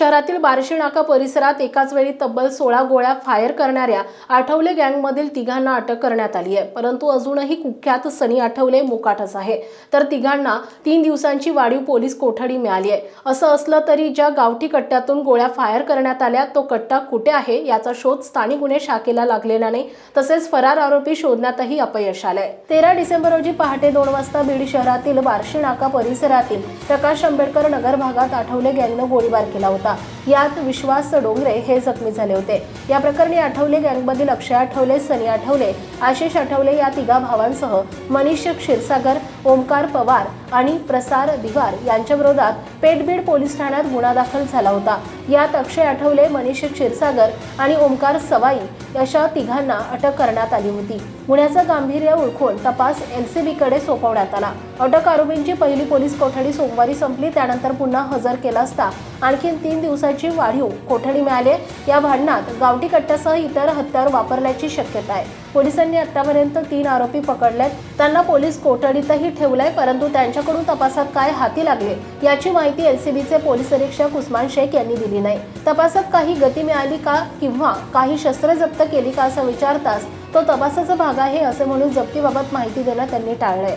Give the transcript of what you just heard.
शहरातील बार्शी नाका परिसरात एकाच वेळी तब्बल सोळा गोळ्या फायर करणाऱ्या आठवले गँगमधील तिघांना अटक करण्यात आली आहे. परंतु अजूनही कुख्यात सनी आठवले मोकाटच आहे. तर तिघांना तीन दिवसांची वाढीव पोलीस कोठडी मिळाली आहे. असं असलं तरी ज्या गावठी कट्ट्यातून गोळ्या फायर करण्यात आल्या तो कट्टा कुठे आहे याचा शोध स्थानिक गुन्हे शाखेला लागलेला नाही. तसेच फरार आरोपी शोधण्यातही अपयश आलंय. तेरा डिसेंबर रोजी पहाटे दोन वाजता बीड शहरातील बार्शी नाका परिसरातील प्रकाश आंबेडकर नगर भागात आठवले गँगनं गोळीबार केला होता. 있다. यात विश्वास डोंगरे हे जखमी झाले होते. या प्रकरणी आठवले गँगमधील अक्षय आठवले सनी आठवले आशिष आठवले या तिघा भावांसह मनीष क्षीरसागर ओमकार पवार आणि प्रसार दिवार यांच्या विरोधात पेटबीड पोलीस ठाण्यात गुन्हा दाखल झाला होता. यात अक्षय आठवले मनीष क्षीरसागर आणि ओमकार सवाई अशा तिघांना अटक करण्यात आली होती. गुन्ह्याचं गांभीर्य ओळखून तपास एलसीबीकडे सोपवण्यात आला. अटक आरोपींची पहिली पोलीस कोठडी सोमवारी संपली त्यानंतर पुन्हा हजर केला असता आणखी तीन दिवसात वाढीव कोठडी मिळाली या भांडणात गावठी कट्ट्यासह इतर हत्यार वापरल्याची शक्यता आहे. पोलिसांनी आतापर्यंत तीन आरोपी पकडलेत. त्यांना पोलीस कोठडीतही ठेवलंय परंतु त्यांच्याकडून तपासात काय हाती लागले याची माहिती एलसीबीचे पोलीस निरीक्षक उस्मान शेख यांनी दिली नाही. तपासात काही गती मिळाली का किंवा काही शस्त्र जप्त केली का असं विचारताच तो तपासाचा भाग आहे असे म्हणून जप्तीबाबत माहिती देणं त्यांनी टाळलंय.